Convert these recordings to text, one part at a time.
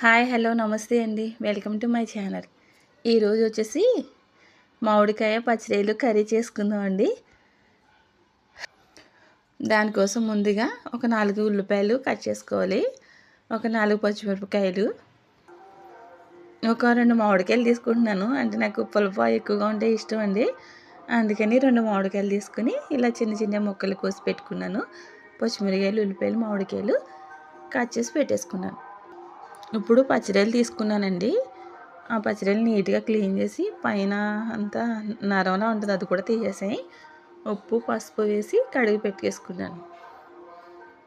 Hi hello నమస్తే అండి. Welcome to my channel. ఈరోజు వచ్చేసి మామిడికాయ పచ్చడిలు కర్రీ చేసుకుందాం అండి. దానికోసం ముందుగా ఒక నాలుగు ఉల్లిపాయలు కట్ చేసుకోవాలి. ఒక నాలుగు పచ్చిమిరపకాయలు. ఒక రెండు మామిడికాయలు తీసుకుంటున్నాను. అంటే నాకు పులప ఎక్కువగా ఉంటే ఇష్టం అండి. అందుకని రెండు మామిడికాయలు తీసుకుని ఇలా చిన్న చిన్న ముక్కలు కోసి పెట్టుకున్నాను. పచ్చిమిరకాయలు ఉల్లిపాయలు మామిడికాయలు కట్ చేసి పెట్టేసుకున్నాను. ఇప్పుడు పచ్చిరొయ్యలు తీసుకున్నానండి. ఆ పచ్చిరొయ్యలు నీట్గా క్లీన్ చేసి పైన అంతా నరంలా ఉంటుంది అది కూడా తీసేసాయి. ఉప్పు పసుపు వేసి కడిగి పెట్టేసుకున్నాను.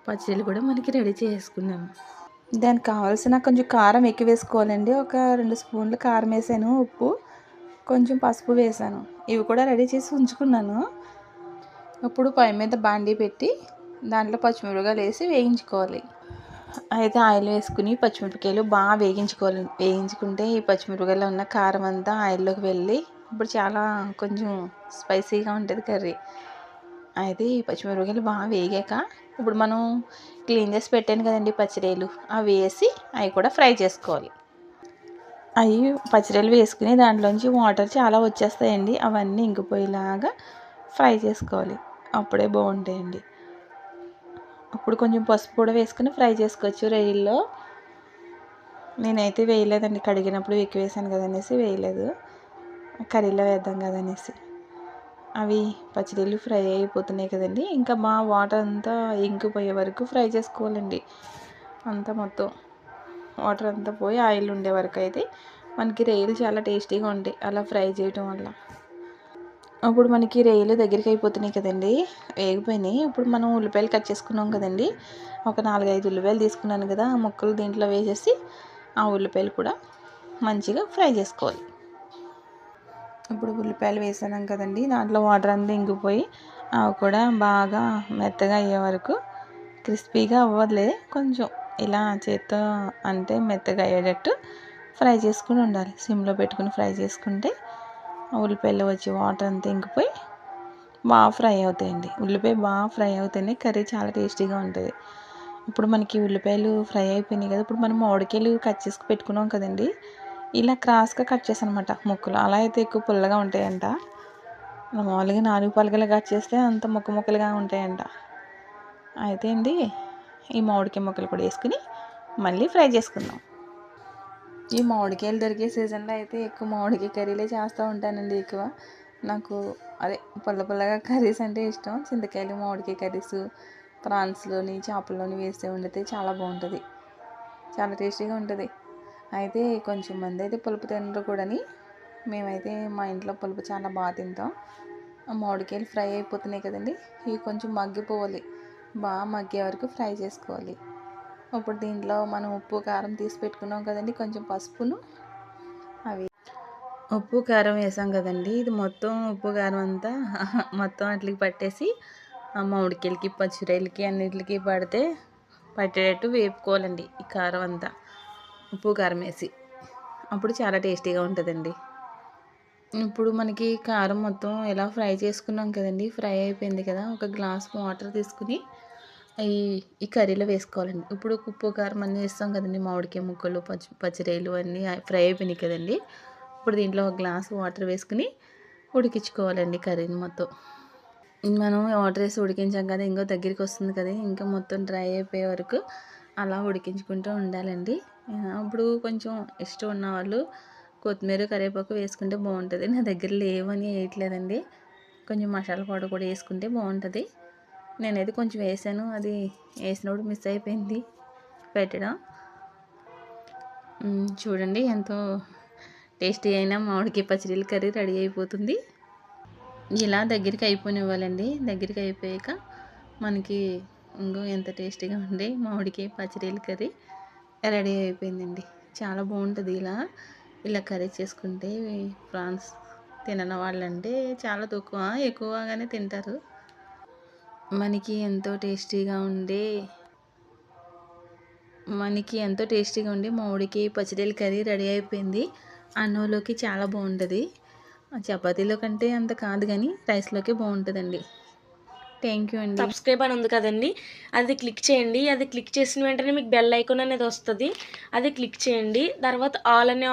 పచ్చళ్ళు కూడా మనకి రెడీ చేసుకున్నాను. దానికి కావాల్సిన కొంచెం కారం ఎక్కువ వేసుకోవాలండి. ఒక రెండు స్పూన్లు కారం వేసాను ఉప్పు కొంచెం పసుపు వేసాను. ఇవి కూడా రెడీ చేసి ఉంచుకున్నాను. ఇప్పుడు పై మీద బాండీ పెట్టి దాంట్లో పచ్చిమిరపకాయలు వేసి వేయించుకోవాలి. అయితే ఆయిల్ వేసుకుని పచ్చిమిరపకాయలు బాగా వేగించుకోవాలి. వేయించుకుంటే ఈ పచ్చిమిరపకాయలో ఉన్న కారం అంతా ఆయిల్లోకి వెళ్ళి ఇప్పుడు చాలా కొంచెం స్పైసీగా ఉంటుంది కర్రీ. అయితే ఈ పచ్చిమిరపకాయలు బాగా వేగాక ఇప్పుడు మనం క్లీన్ చేసి పెట్టాను కదండి పచ్చిరేలు అవి వేసి అవి కూడా ఫ్రై చేసుకోవాలి. అవి పచ్చిరేలు వేసుకుని దాంట్లోంచి వాటర్ చాలా వచ్చేస్తాయండి. అవన్నీ ఇంకిపోయేలాగా ఫ్రై చేసుకోవాలి. అప్పుడే బాగుంటాయండి. అప్పుడు కొంచెం పసుపు కూడా వేసుకుని ఫ్రై చేసుకోవచ్చు రొయ్యల్లో నేనైతే వేయలేదండి కడిగినప్పుడు ఎక్కువ వేసాను కదనేసి వేయలేదు. కర్రీలో వేద్దాం కదనేసి అవి పచ్చడిలు ఫ్రై అయిపోతున్నాయి కదండి. ఇంకా మా వాటర్ అంతా ఇంకిపోయే వరకు ఫ్రై చేసుకోవాలండి. అంతా మొత్తం వాటర్ అంతా పోయి ఆయిల్ ఉండే వరకు అయితే మనకి రొయ్యలు చాలా టేస్టీగా ఉంటాయి అలా ఫ్రై చేయటం వల్ల. అప్పుడు మనకి రొయ్యలు దగ్గరికి అయిపోతున్నాయి కదండి. వేగిపోయినాయి. ఇప్పుడు మనం ఉల్లిపాయలు కట్ చేసుకున్నాం కదండి. ఒక నాలుగైదు ఉల్లిపాయలు తీసుకున్నాను కదా ఆ ముక్కలు దీంట్లో వేసేసి ఆ ఉల్లిపాయలు కూడా మంచిగా ఫ్రై చేసుకోవాలి. ఇప్పుడు ఉల్లిపాయలు వేసాను కదండి. దాంట్లో వాటర్ అంతా ఇంగిపోయి అవి కూడా బాగా మెత్తగా అయ్యే వరకు క్రిస్పీగా అవ్వదులే. కొంచెం ఇలా చేత్తో అంటే మెత్తగా అయ్యేటట్టు ఫ్రై చేసుకుని ఉండాలి. సిమ్లో పెట్టుకుని ఫ్రై చేసుకుంటే ఉల్లిపాయలు వచ్చి వాటర్ అంతా ఇంకిపోయి బాగా ఫ్రై అవుతాయండి. ఉల్లిపాయ బాగా ఫ్రై అవుతాయి కర్రీ చాలా టేస్టీగా ఉంటుంది. ఇప్పుడు మనకి ఉల్లిపాయలు ఫ్రై అయిపోయినాయి కదా ఇప్పుడు మనం మామిడికాయలు కట్ చేసుకు పెట్టుకున్నాం కదండి. ఇలా క్రాస్గా కట్ చేసానమాట ముక్కలు. అలా అయితే ఎక్కువ పుల్లగా ఉంటాయంట. మామూలుగా నాలుగు పలకలు కట్ చేస్తే అంత ముక్క ముక్కలుగా ఉంటాయంట. అయితే అండి ఈ మామిడికాయ ముక్కలు కూడా వేసుకుని మళ్ళీ ఫ్రై చేసుకుందాం. ఈ మామిడికాయలు దొరికే సీజన్లో అయితే ఎక్కువ మామిడికాయ కర్రీలే చేస్తూ ఉంటానండి ఎక్కువ. నాకు అదే పుల్ల పుల్లగా కర్రీస్ అంటే ఇష్టం. చింతకాయలు మామిడికాయ కర్రీస్ ప్రాన్స్లోని చేపల్లోని వేస్తే వండితే చాలా బాగుంటుంది. చాలా టేస్టీగా ఉంటుంది. అయితే కొంచెం మంది అయితే పులుపు తినరు కూడాని మేమైతే మా ఇంట్లో పులుపు చాలా బాగా తింటాం. మామిడికాయలు ఫ్రై అయిపోతున్నాయి కదండి. ఇవి కొంచెం మగ్గిపోవాలి. బాగా మగ్గే వరకు ఫ్రై చేసుకోవాలి. ఇప్పుడు దీంట్లో మనం ఉప్పు కారం తీసి పెట్టుకున్నాం కదండి. కొంచెం పసుపును అవి ఉప్పు కారం వేసాం కదండి. ఇది మొత్తం ఉప్పు కారం అంతా మొత్తం అట్లకి పట్టేసి మామిడికాయలకి పచ్చిరాయలకి అన్నిటికి పడితే పట్టేటట్టు వేపుకోవాలండి ఈ కారం అంతా. ఉప్పు కారం వేసి. అప్పుడు చాలా టేస్టీగా ఉంటుందండి. ఇప్పుడు మనకి కారం మొత్తం ఇలా ఫ్రై చేసుకున్నాం కదండి. ఫ్రై అయిపోయింది కదా. ఒక గ్లాస్ వాటర్ తీసుకుని ఈ ఈ కర్రీలో వేసుకోవాలండి. ఇప్పుడు ఉప్పు కారం అన్నీ వేస్తాం కదండి మామిడికాయ ముక్కలు పచ్చి పచ్చిరేలు అన్నీ ఫ్రై అయిపోయినాయి కదండి. ఇప్పుడు దీంట్లో ఒక గ్లాస్ వాటర్ వేసుకుని ఉడికించుకోవాలండి కర్రీని మొత్తం. మనం వాటర్ వేసి ఉడికించాం కదా ఇంకో దగ్గరికి వస్తుంది కదా ఇంకా మొత్తం డ్రై అయిపోయే వరకు అలా ఉడికించుకుంటూ ఉండాలండి. అప్పుడు కొంచెం ఇష్టం ఉన్న వాళ్ళు కొత్తిమీర కరివేపాకు వేసుకుంటే బాగుంటుంది. నా దగ్గర లేవని వేయట్లేదండి. కొంచెం మసాలా పౌడర్ కూడా వేసుకుంటే బాగుంటుంది. నేనైతే కొంచెం వేసాను. అది వేసినప్పుడు మిస్ అయిపోయింది. పెట్టడం. చూడండి ఎంతో టేస్టీ అయినా మామిడికాయ పచ్చడిల కర్రీ రెడీ అయిపోతుంది. ఇలా దగ్గరికి అయిపోయినివ్వాలండి దగ్గరికి అయిపోయాక మనకి ఇంకో ఎంత టేస్టీగా ఉంది మామిడికాయ పచ్చడిల కర్రీ రెడీ అయిపోయిందండి. చాలా బాగుంటుంది ఇలా. ఇలా కర్రీ చేసుకుంటే ప్రాన్స్ తినని వాళ్ళంటే చాలా తక్కువ. ఎక్కువగానే తింటారు. మనకి ఎంతో టేస్టీగా ఉండే మనకి ఎంతో టేస్టీగా ఉండే మామిడికి పచ్చడిల కర్రీ రెడీ అయిపోయింది. అన్నంలోకి చాలా బాగుంటుంది. చపాతీలో కంటే అంత కాదు కానీ రైస్లోకి బాగుంటుందండి. థ్యాంక్ యూ అండి. సబ్స్క్రైబ్ అని ఉంది కదండి. అది క్లిక్ చేయండి. అది క్లిక్ చేసిన వెంటనే మీకు బెల్ ఐకాన్ అనేది వస్తుంది. అది క్లిక్ చేయండి. తర్వాత ఆల్ అనే